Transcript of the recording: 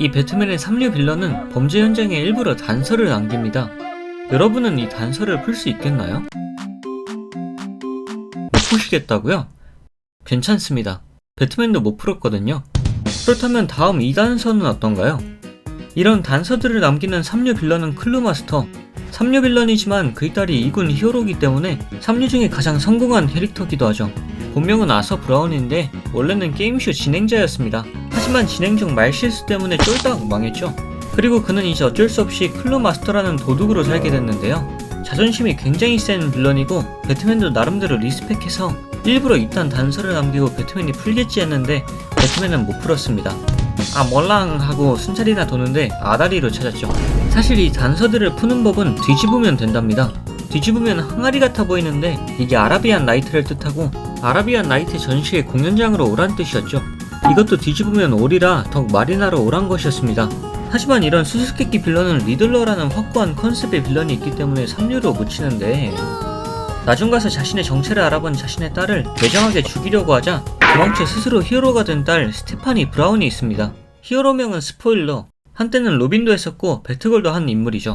이 배트맨의 3류 빌런은 범죄 현장에 일부러 단서를 남깁니다. 여러분은 이 단서를 풀 수 있겠나요? 못 푸시겠다고요? 괜찮습니다. 배트맨도 못 풀었거든요. 그렇다면 다음 2단서는 어떤가요? 이런 단서들을 남기는 3류 빌런은 클루마스터. 3류 빌런이지만 그의 딸이 2군 히어로이기 때문에 3류 중에 가장 성공한 캐릭터기도 하죠. 본명은 아서 브라운인데 원래는 게임쇼 진행자였습니다. 하지만 진행 중 말실수 때문에 쫄딱 망했죠. 그리고 그는 이제 어쩔 수 없이 클로 마스터라는 도둑으로 살게 됐는데요. 자존심이 굉장히 센 빌런이고 배트맨도 나름대로 리스펙해서 일부러 이딴 단서를 남기고 배트맨이 풀겠지 했는데 배트맨은 못 풀었습니다. 아 몰랑 하고 순찰이나 도는데 아다리로 찾았죠. 사실 이 단서들을 푸는 법은 뒤집으면 된답니다. 뒤집으면 항아리 같아 보이는데 이게 아라비안 나이트를 뜻하고 아라비안 나이트 전시회 공연장으로 오란 뜻이었죠. 이것도 뒤집으면 오리라 덕 마리나로 오란 것이었습니다. 하지만 이런 수수께끼 빌런은 리들러라는 확고한 컨셉의 빌런이 있기 때문에 3류로 묻히는데 나중 가서 자신의 정체를 알아본 자신의 딸을 매정하게 죽이려고 하자 도망쳐 스스로 히어로가 된 딸 스테파니 브라운이 있습니다. 히어로명은 스포일러. 한때는 로빈도 했었고 배트걸도 한 인물이죠.